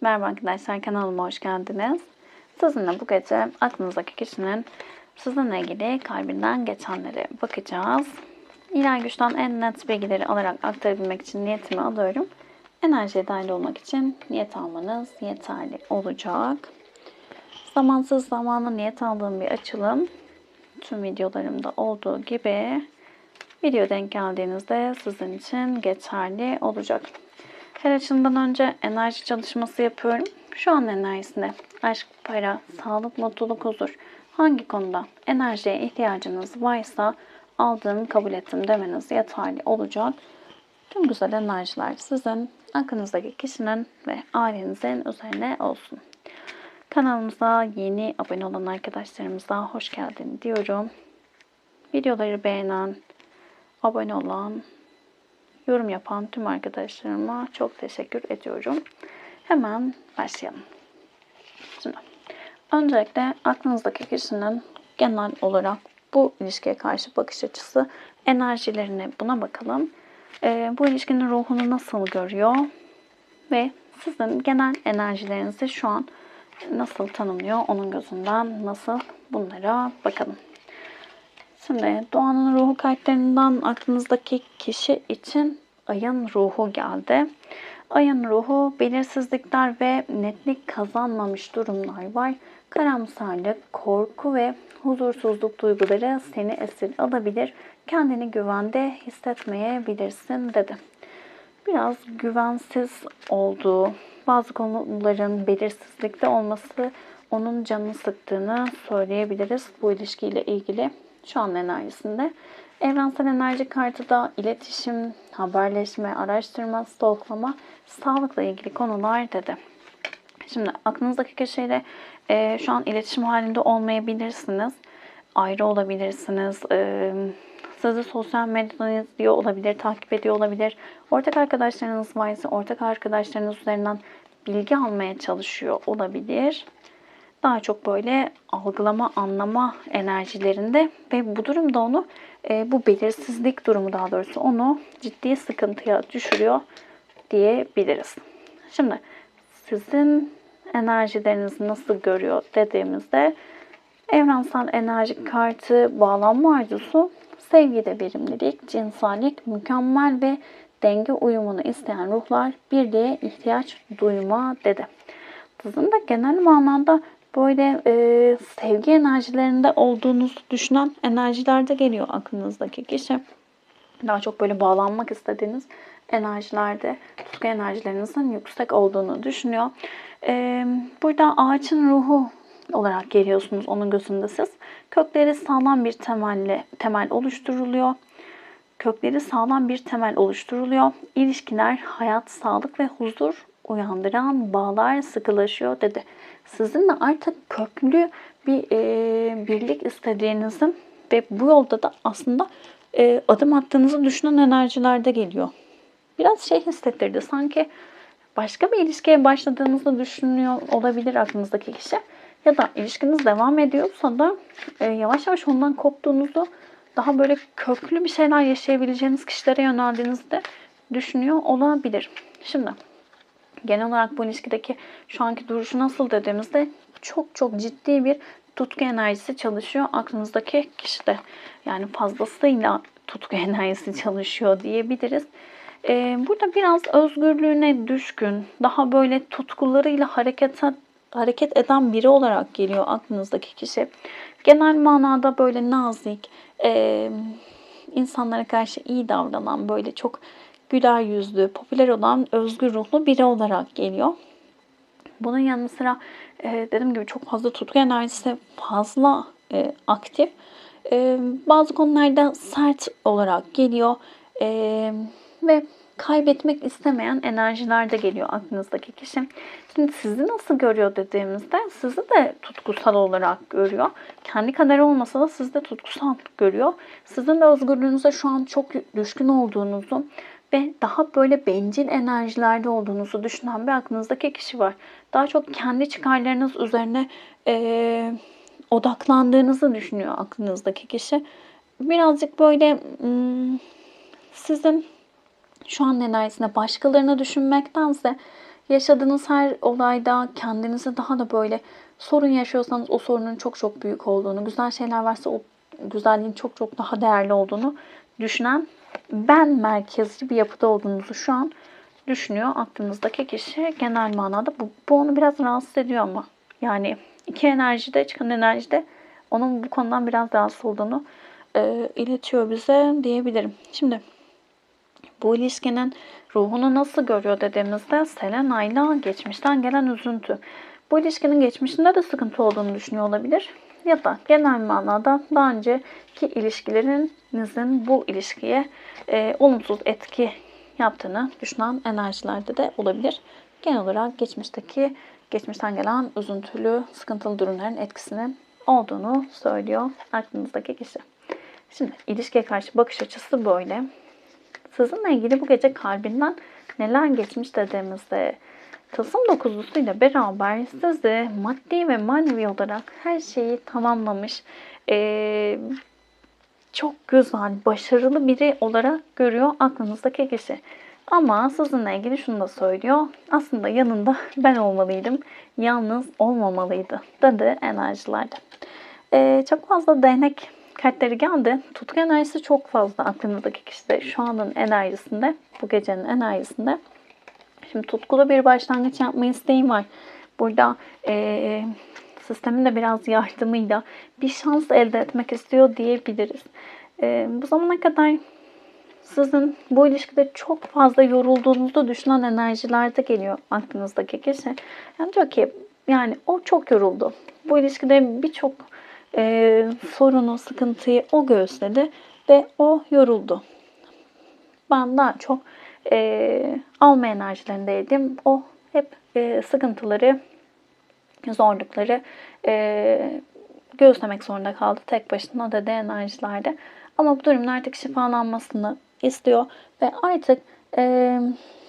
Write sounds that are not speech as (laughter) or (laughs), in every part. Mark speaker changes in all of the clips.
Speaker 1: Merhaba arkadaşlar kanalıma hoş geldiniz. Sizinle bu gece aklınızdaki kişinin sizinle ilgili kalbinden geçenlere bakacağız. İlahi güçten en net bilgileri alarak aktarabilmek için niyetimi alıyorum. Enerjiye dahil olmak için niyet almanız yeterli olacak. Zamansız zamana niyet aldığım bir açılım. Tüm videolarımda olduğu gibi video denk geldiğinizde sizin için geçerli olacak. Her açımdan önce enerji çalışması yapıyorum. Şu an enerjisinde aşk, para, sağlık, mutluluk, huzur hangi konuda enerjiye ihtiyacınız varsa aldığım, kabul ettim demeniz yeterli olacak. Tüm güzel enerjiler sizin aklınızdaki kişinin ve ailenizin üzerine olsun. Kanalımıza yeni abone olan arkadaşlarımıza hoş geldin diyorum. Videoları beğenen, abone olan, yorum yapan tüm arkadaşlarıma çok teşekkür ediyorum. Hemen başlayalım. Şimdi öncelikle aklınızdaki kişinin genel olarak bu ilişkiye karşı bakış açısı, enerjilerine buna bakalım. Ee, bu ilişkinin ruhunu nasıl görüyor ve sizin genel enerjilerinizi şu an nasıl tanımlıyor onun gözünden nasıl bunlara bakalım. Şimdi doğanın ruhu kartlerinden aklınızdaki kişi için ayın ruhu geldi. Ayın ruhu belirsizlikler ve netlik kazanmamış durumlar var. Karamsarlık, korku ve huzursuzluk duyguları seni esir alabilir. Kendini güvende hissetmeyebilirsin dedi. Biraz güvensiz olduğu, bazı konuların belirsizlikte olması onun canını sıktığını söyleyebiliriz bu ilişkiyle ilgili şu an enerjisinde. Evrensel enerji kartı da iletişim, haberleşme, araştırma, stalklama, sağlıkla ilgili konular dedi. Şimdi aklınızdaki kişiyle e, şu an iletişim halinde olmayabilirsiniz. Ayrı olabilirsiniz. E, sizi sosyal medyadan izliyor olabilir, takip ediyor olabilir. Ortak arkadaşlarınız varsa ortak arkadaşlarınız üzerinden bilgi almaya çalışıyor olabilir daha çok böyle algılama, anlama enerjilerinde ve bu durumda onu e, bu belirsizlik durumu daha doğrusu onu ciddi sıkıntıya düşürüyor diyebiliriz. Şimdi sizin enerjilerinizi nasıl görüyor dediğimizde evrensel enerji kartı bağlanma arzusu sevgide verimlilik, cinsellik, mükemmel ve denge uyumunu isteyen ruhlar birliğe ihtiyaç duyma dedi. Sizin de genel manada böyle e, sevgi enerjilerinde olduğunuzu düşünen enerjilerde geliyor aklınızdaki kişi. Daha çok böyle bağlanmak istediğiniz enerjilerde tutku enerjilerinizin yüksek olduğunu düşünüyor. E, burada ağaçın ruhu olarak geliyorsunuz onun gözünde siz. Kökleri sağlam bir temelle, temel oluşturuluyor. Kökleri sağlam bir temel oluşturuluyor. İlişkiler, hayat, sağlık ve huzur uyandıran bağlar sıkılaşıyor dedi. Sizinle artık köklü bir e, birlik istediğinizi ve bu yolda da aslında e, adım attığınızı düşünen enerjilerde geliyor. Biraz şey hissettirdi. Sanki başka bir ilişkiye başladığınızı düşünüyor olabilir aklınızdaki kişi. Ya da ilişkiniz devam ediyorsa da e, yavaş yavaş ondan koptuğunuzu daha böyle köklü bir şeyler yaşayabileceğiniz kişilere yöneldiğinizde düşünüyor olabilir. Şimdi genel olarak bu ilişkideki şu anki duruşu nasıl dediğimizde çok çok ciddi bir tutku enerjisi çalışıyor aklınızdaki kişide. Yani fazlasıyla tutku (laughs) enerjisi çalışıyor diyebiliriz. Ee, burada biraz özgürlüğüne düşkün, daha böyle tutkularıyla hareket hareket eden biri olarak geliyor aklınızdaki kişi. Genel manada böyle nazik, e, insanlara karşı iyi davranan, böyle çok güler yüzlü, popüler olan özgür ruhlu biri olarak geliyor. Bunun yanı sıra e, dediğim gibi çok fazla tutku enerjisi fazla e, aktif. E, bazı konularda sert olarak geliyor e, ve kaybetmek istemeyen enerjiler de geliyor aklınızdaki kişi. Şimdi sizi nasıl görüyor dediğimizde sizi de tutkusal olarak görüyor. Kendi kadar olmasa da sizi de tutkusal görüyor. Sizin de özgürlüğünüze şu an çok düşkün olduğunuzu, ve daha böyle bencil enerjilerde olduğunuzu düşünen bir aklınızdaki kişi var. Daha çok kendi çıkarlarınız üzerine e, odaklandığınızı düşünüyor aklınızdaki kişi. Birazcık böyle hmm, sizin şu an enerjisinde başkalarını düşünmektense yaşadığınız her olayda kendinizi daha da böyle sorun yaşıyorsanız o sorunun çok çok büyük olduğunu, güzel şeyler varsa o güzelliğin çok çok daha değerli olduğunu düşünen ben merkezli bir yapıda olduğunuzu şu an düşünüyor aklınızdaki kişi genel manada. Bu, bu onu biraz rahatsız ediyor ama. Yani iki enerjide, çıkan enerjide onun bu konudan biraz rahatsız olduğunu e, iletiyor bize diyebilirim. Şimdi bu ilişkinin ruhunu nasıl görüyor dediğimizde Selena ile geçmişten gelen üzüntü. Bu ilişkinin geçmişinde de sıkıntı olduğunu düşünüyor olabilir. Ya da genel manada daha önceki ilişkilerinizin bu ilişkiye e, olumsuz etki yaptığını düşünen enerjilerde de olabilir. Genel olarak geçmişteki, geçmişten gelen üzüntülü, sıkıntılı durumların etkisini olduğunu söylüyor aklınızdaki kişi. Şimdi ilişkiye karşı bakış açısı böyle. Sizinle ilgili bu gece kalbinden neler geçmiş dediğimizde Tılsım dokuzlusuyla beraber sizi maddi ve manevi olarak her şeyi tamamlamış, ee, çok güzel, başarılı biri olarak görüyor aklınızdaki kişi. Ama sizinle ilgili şunu da söylüyor. Aslında yanında ben olmalıydım. Yalnız olmamalıydı dedi enerjilerde. Ee, çok fazla değnek kartları geldi. Tutku enerjisi çok fazla aklınızdaki kişide. Şu anın enerjisinde, bu gecenin enerjisinde. Şimdi tutkulu bir başlangıç yapma isteğim var. Burada e, sistemin de biraz yardımıyla bir şans elde etmek istiyor diyebiliriz. E, bu zamana kadar sizin bu ilişkide çok fazla yorulduğunuzu düşünen enerjilerde geliyor aklınızdaki kişi. Yani diyor ki yani o çok yoruldu. Bu ilişkide birçok e, sorunu, sıkıntıyı o göğüsledi ve o yoruldu. Ben daha çok e, alma enerjilerindeydim. O hep e, sıkıntıları, zorlukları e, göğüslemek zorunda kaldı tek başına da de enerjilerde. Ama bu durumun artık şifalanmasını istiyor ve artık e,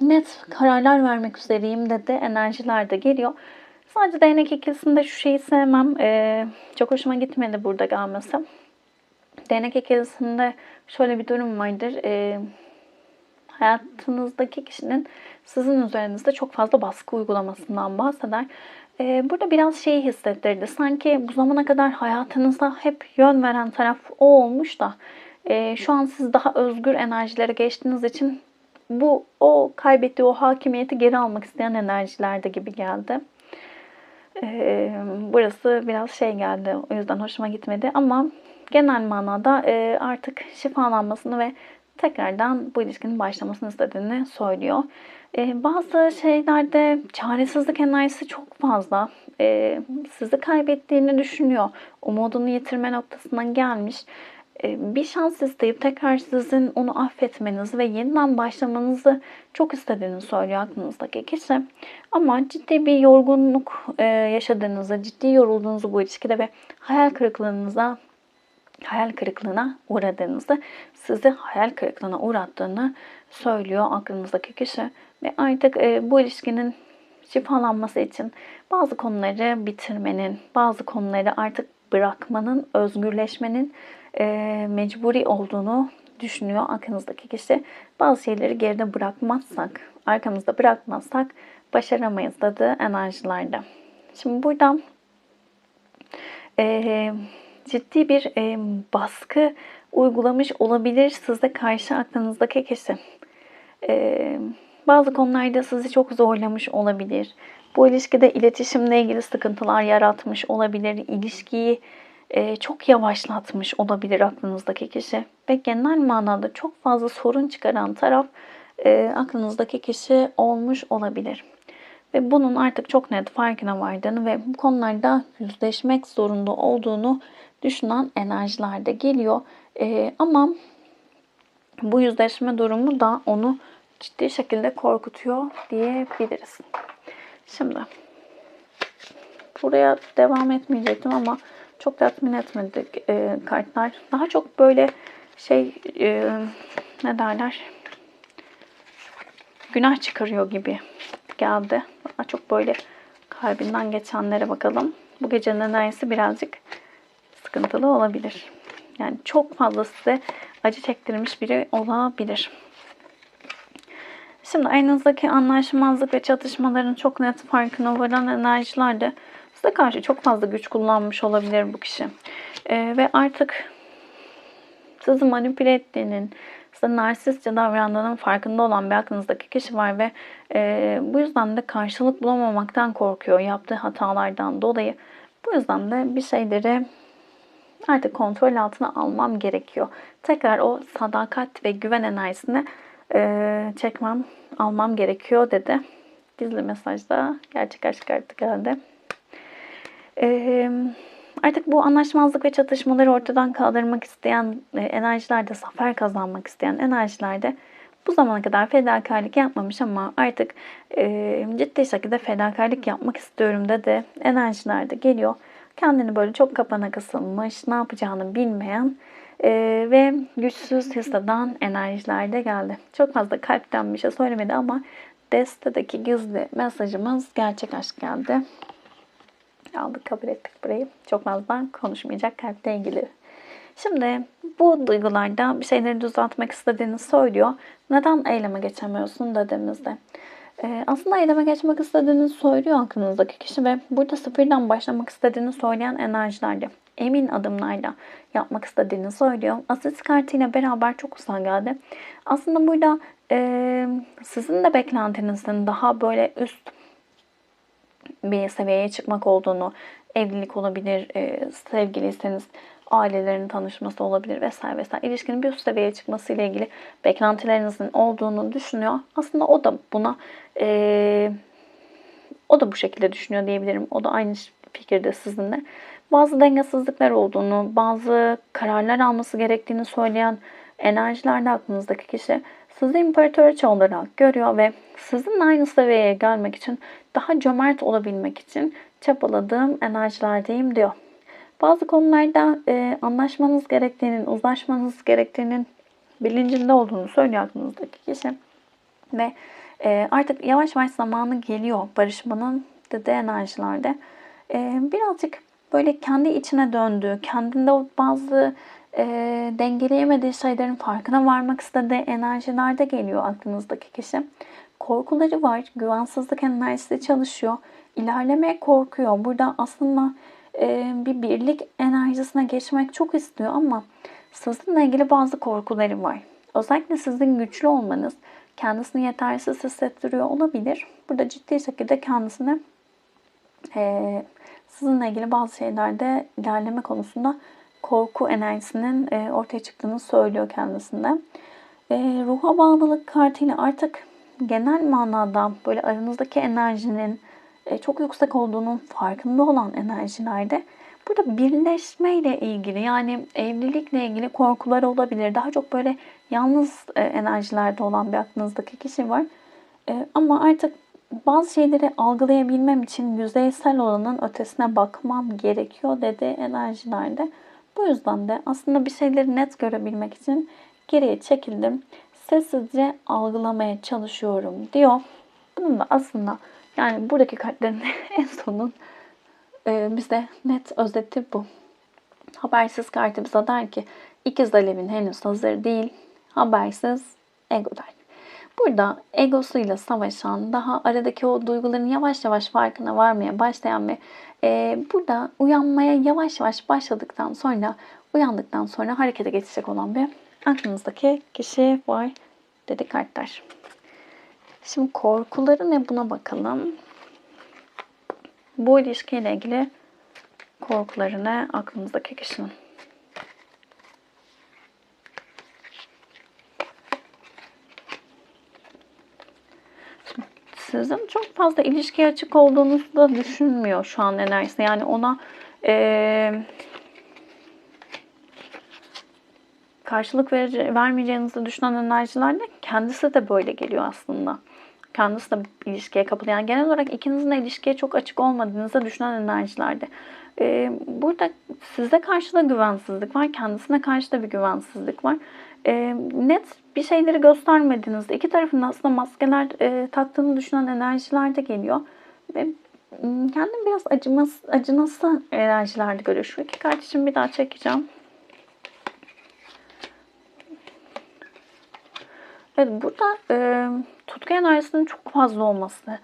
Speaker 1: net kararlar vermek üzereyim dedi. Enerjiler de geliyor. Sadece değnek ikilisinde şu şeyi sevmem. E, çok hoşuma gitmedi burada gelmesi. Değnek ikilisinde şöyle bir durum vardır. E, hayatınızdaki kişinin sizin üzerinizde çok fazla baskı uygulamasından bahseder. Ee, burada biraz şeyi hissettirdi. Sanki bu zamana kadar hayatınızda hep yön veren taraf o olmuş da e, şu an siz daha özgür enerjilere geçtiğiniz için bu o kaybettiği o hakimiyeti geri almak isteyen enerjilerde gibi geldi. Ee, burası biraz şey geldi. O yüzden hoşuma gitmedi ama genel manada e, artık şifalanmasını ve tekrardan bu ilişkinin başlamasını istediğini söylüyor. Ee, bazı şeylerde çaresizlik enerjisi çok fazla. Ee, sizi kaybettiğini düşünüyor. Umudunu yitirme noktasına gelmiş. Ee, bir şans isteyip tekrar sizin onu affetmenizi ve yeniden başlamanızı çok istediğini söylüyor aklınızdaki kişi. Ama ciddi bir yorgunluk e, yaşadığınızı, ciddi yorulduğunuzu bu ilişkide ve hayal kırıklığınıza hayal kırıklığına uğradığınızı, sizi hayal kırıklığına uğrattığını söylüyor aklınızdaki kişi. Ve artık e, bu ilişkinin şifalanması için bazı konuları bitirmenin, bazı konuları artık bırakmanın, özgürleşmenin e, mecburi olduğunu düşünüyor aklınızdaki kişi. Bazı şeyleri geride bırakmazsak, arkamızda bırakmazsak başaramayız dedi enerjilerde. Şimdi burada e, ciddi bir e, baskı uygulamış olabilir size karşı aklınızdaki kişi. E, bazı konularda sizi çok zorlamış olabilir. Bu ilişkide iletişimle ilgili sıkıntılar yaratmış olabilir. İlişkiyi e, çok yavaşlatmış olabilir aklınızdaki kişi. Ve genel manada çok fazla sorun çıkaran taraf e, aklınızdaki kişi olmuş olabilir. Ve bunun artık çok net farkına vardığını ve bu konularda yüzleşmek zorunda olduğunu düşünen enerjiler de geliyor. E, ama bu yüzleşme durumu da onu ciddi şekilde korkutuyor diyebiliriz. Şimdi buraya devam etmeyecektim ama çok tatmin etmedik e, kartlar. Daha çok böyle şey e, ne derler günah çıkarıyor gibi geldi. Daha çok böyle kalbinden geçenlere bakalım. Bu gecenin enerjisi birazcık sıkıntılı olabilir. Yani çok fazla size acı çektirmiş biri olabilir. Şimdi aranızdaki anlaşmazlık ve çatışmaların çok net farkına varan enerjilerde size karşı çok fazla güç kullanmış olabilir bu kişi. Ee, ve artık sizi manipüle ettiğinin, size narsistçe davrandığının farkında olan bir aklınızdaki kişi var ve e, bu yüzden de karşılık bulamamaktan korkuyor yaptığı hatalardan dolayı. Bu yüzden de bir şeyleri artık kontrol altına almam gerekiyor. Tekrar o sadakat ve güven enerjisini e, çekmem, almam gerekiyor dedi. Gizli mesajda gerçek aşk kartı geldi. E, artık bu anlaşmazlık ve çatışmaları ortadan kaldırmak isteyen e, enerjilerde, zafer kazanmak isteyen enerjilerde bu zamana kadar fedakarlık yapmamış ama artık e, ciddi şekilde fedakarlık yapmak istiyorum dedi. Enerjilerde geliyor. Kendini böyle çok kapana kısılmış, ne yapacağını bilmeyen e, ve güçsüz hisseden enerjilerde geldi. Çok fazla kalpten bir şey söylemedi ama destedeki gizli mesajımız gerçek aşk geldi. Aldık kabul ettik burayı. Çok fazla konuşmayacak kalple ilgili. Şimdi bu duygularda bir şeyleri düzeltmek istediğini söylüyor. Neden eyleme geçemiyorsun dediğimizde. Ee, aslında eyleme geçmek istediğini söylüyor aklınızdaki kişi ve burada sıfırdan başlamak istediğini söyleyen enerjilerde emin adımlarla yapmak istediğini söylüyor. Asit kartıyla beraber çok güzel geldi. Aslında burada e, sizin de beklentinizin daha böyle üst bir seviyeye çıkmak olduğunu, evlilik olabilir, e, sevgiliyseniz ailelerin tanışması olabilir vesaire vesaire. İlişkinin bir üst seviyeye çıkması ile ilgili beklentilerinizin olduğunu düşünüyor. Aslında o da buna e, o da bu şekilde düşünüyor diyebilirim. O da aynı fikirde sizinle. Bazı dengesizlikler olduğunu, bazı kararlar alması gerektiğini söyleyen enerjilerde aklınızdaki kişi sizi imparatoriçe olarak görüyor ve sizinle aynı seviyeye gelmek için daha cömert olabilmek için çabaladığım enerjilerdeyim diyor. Bazı konularda e, anlaşmanız gerektiğinin, uzlaşmanız gerektiğinin bilincinde olduğunu söylüyor aklınızdaki kişi. Ve e, artık yavaş yavaş zamanı geliyor barışmanın dediği enerjilerde. E, birazcık böyle kendi içine döndüğü, kendinde bazı e, dengeleyemediği şeylerin farkına varmak istediği enerjilerde geliyor aklınızdaki kişi. Korkuları var, güvensizlik enerjisi çalışıyor, ilerlemeye korkuyor. Burada aslında bir birlik enerjisine geçmek çok istiyor ama sizinle ilgili bazı korkuları var. Özellikle sizin güçlü olmanız kendisini yetersiz hissettiriyor olabilir. Burada ciddi şekilde kendisine e, sizinle ilgili bazı şeylerde ilerleme konusunda korku enerjisinin e, ortaya çıktığını söylüyor kendisinde. E, ruha bağlılık kartıyla artık genel manada böyle aranızdaki enerjinin e, çok yüksek olduğunun farkında olan enerjilerde burada birleşme ile ilgili yani evlilikle ilgili korkular olabilir. Daha çok böyle yalnız e, enerjilerde olan bir aklınızdaki kişi var. E, ama artık bazı şeyleri algılayabilmem için yüzeysel olanın ötesine bakmam gerekiyor dedi enerjilerde. Bu yüzden de aslında bir şeyleri net görebilmek için geriye çekildim. Sessizce algılamaya çalışıyorum diyor. Bunun da aslında yani buradaki kartların (laughs) en sonun e, bize net özeti bu. Habersiz kartı bize der ki ikiz alevin henüz hazır değil. Habersiz ego der. Burada egosuyla savaşan, daha aradaki o duyguların yavaş yavaş farkına varmaya başlayan ve e, burada uyanmaya yavaş yavaş başladıktan sonra, uyandıktan sonra harekete geçecek olan bir aklınızdaki kişi var dedi kartlar. Şimdi korkuları ne buna bakalım. Bu ilişkiyle ilgili korkuları ne aklınızdaki kişinin? sizin çok fazla ilişkiye açık olduğunuzu da düşünmüyor şu an enerjisi. Yani ona e, karşılık ver, vermeyeceğinizi düşünen enerjilerle kendisi de böyle geliyor aslında. Kendisi de ilişkiye kapalı. Yani genel olarak ikinizin de ilişkiye çok açık olmadığınızı düşünen enerjilerde. Ee, burada size karşı da güvensizlik var. Kendisine karşı da bir güvensizlik var. Ee, net bir şeyleri göstermediğinizde iki tarafın aslında maskeler e, taktığını düşünen enerjiler de geliyor. Ve kendim biraz acımas, acınası enerjilerde görüyor. Şu iki kart için bir daha çekeceğim. Evet burada e, tutku enerjisinin çok fazla olması,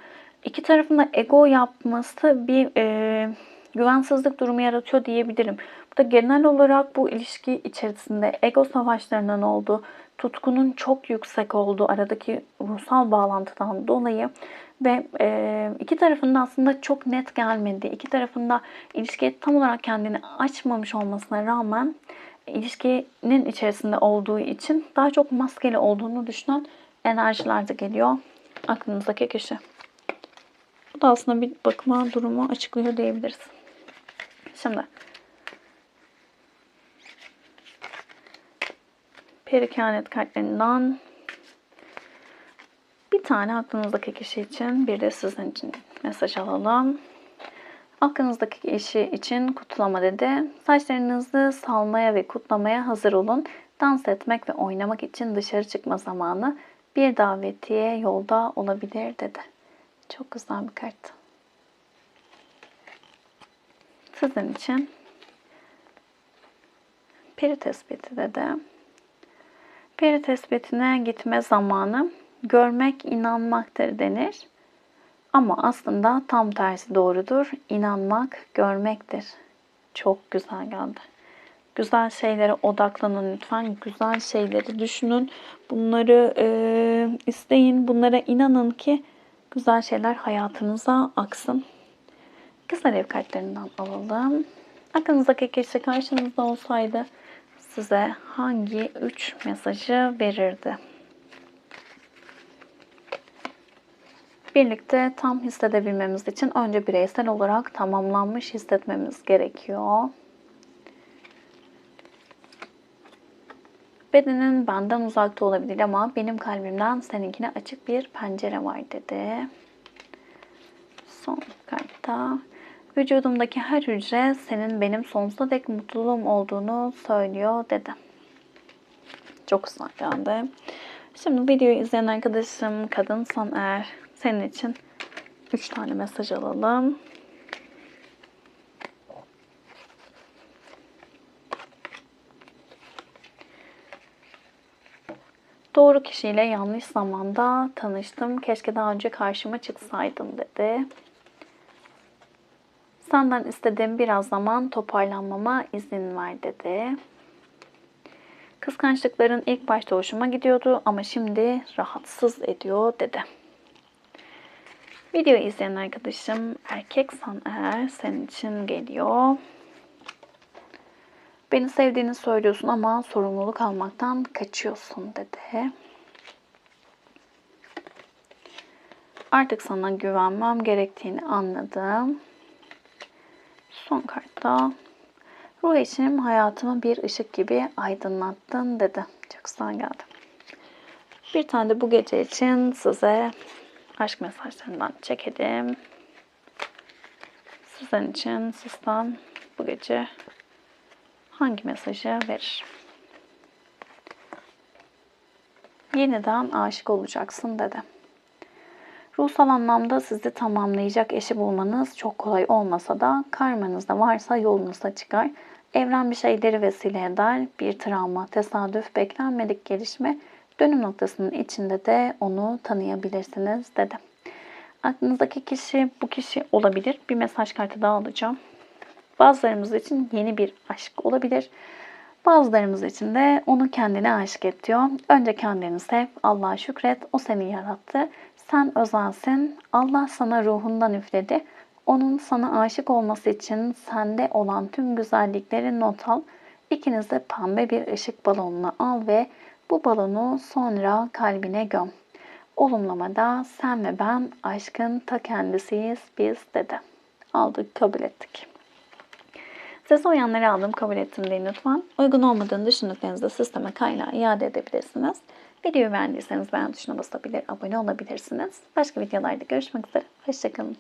Speaker 1: iki tarafında ego yapması bir e, güvensizlik durumu yaratıyor diyebilirim. Burada genel olarak bu ilişki içerisinde ego savaşlarının olduğu, tutkunun çok yüksek olduğu aradaki ruhsal bağlantıdan dolayı ve e, iki tarafında aslında çok net gelmediği, iki tarafında ilişkiye tam olarak kendini açmamış olmasına rağmen ilişkinin içerisinde olduğu için daha çok maskeli olduğunu düşünen enerjiler de geliyor aklınızdaki kişi. Bu da aslında bir bakıma durumu açıklıyor diyebiliriz. Şimdi peri kehanet kartlarından bir tane aklınızdaki kişi için bir de sizin için mesaj alalım. Aklınızdaki kişi için kutlama dedi. Saçlarınızı salmaya ve kutlamaya hazır olun. Dans etmek ve oynamak için dışarı çıkma zamanı. Bir davetiye yolda olabilir dedi. Çok güzel bir kart. Sizin için peri tespiti dedi. Peri tespitine gitme zamanı görmek inanmaktır denir. Ama aslında tam tersi doğrudur. İnanmak görmektir. Çok güzel geldi. Güzel şeylere odaklanın lütfen. Güzel şeyleri düşünün. Bunları e, isteyin. Bunlara inanın ki güzel şeyler hayatınıza aksın. Güzel ev kartlarından alalım. Aklınızdaki kişi karşınızda olsaydı size hangi 3 mesajı verirdi? Birlikte tam hissedebilmemiz için önce bireysel olarak tamamlanmış hissetmemiz gerekiyor. Bedenin benden uzakta olabilir ama benim kalbimden seninkine açık bir pencere var dedi. Son kartta. Vücudumdaki her hücre senin benim sonsuza dek mutluluğum olduğunu söylüyor dedi. Çok güzel geldi. Şimdi videoyu izleyen arkadaşım kadınsan eğer senin için 3 tane mesaj alalım. Doğru kişiyle yanlış zamanda tanıştım. Keşke daha önce karşıma çıksaydın dedi. Senden istediğim biraz zaman toparlanmama izin ver dedi. Kıskançlıkların ilk başta hoşuma gidiyordu ama şimdi rahatsız ediyor dedi. Video izleyen arkadaşım erkeksen eğer senin için geliyor. Beni sevdiğini söylüyorsun ama sorumluluk almaktan kaçıyorsun dedi. Artık sana güvenmem gerektiğini anladım. Son kartta ruh eşim hayatımı bir ışık gibi aydınlattın dedi. Çok güzel geldi. Bir tane de bu gece için size aşk mesajlarından çekelim. Sizin için sistem bu gece hangi mesajı verir? Yeniden aşık olacaksın dedi. Ruhsal anlamda sizi tamamlayacak eşi bulmanız çok kolay olmasa da karmanızda varsa yolunuza çıkar. Evren bir şeyleri vesile eder. Bir travma, tesadüf, beklenmedik gelişme dönüm noktasının içinde de onu tanıyabilirsiniz dedi. Aklınızdaki kişi bu kişi olabilir. Bir mesaj kartı daha alacağım. Bazılarımız için yeni bir aşk olabilir. Bazılarımız için de onu kendine aşık et diyor. Önce kendini sev, Allah'a şükret, o seni yarattı. Sen özelsin, Allah sana ruhundan üfledi. Onun sana aşık olması için sende olan tüm güzellikleri not al. İkiniz pembe bir ışık balonunu al ve bu balonu sonra kalbine göm. Olumlamada sen ve ben aşkın ta kendisiyiz biz dedi. Aldık, kabul ettik. Size uyanları aldım, kabul ettim deyin lütfen. Uygun olmadığını düşündüklerinizi sisteme kaynağı iade edebilirsiniz. Videoyu beğendiyseniz beğen tuşuna basabilir, abone olabilirsiniz. Başka videolarda görüşmek üzere. Hoşçakalın.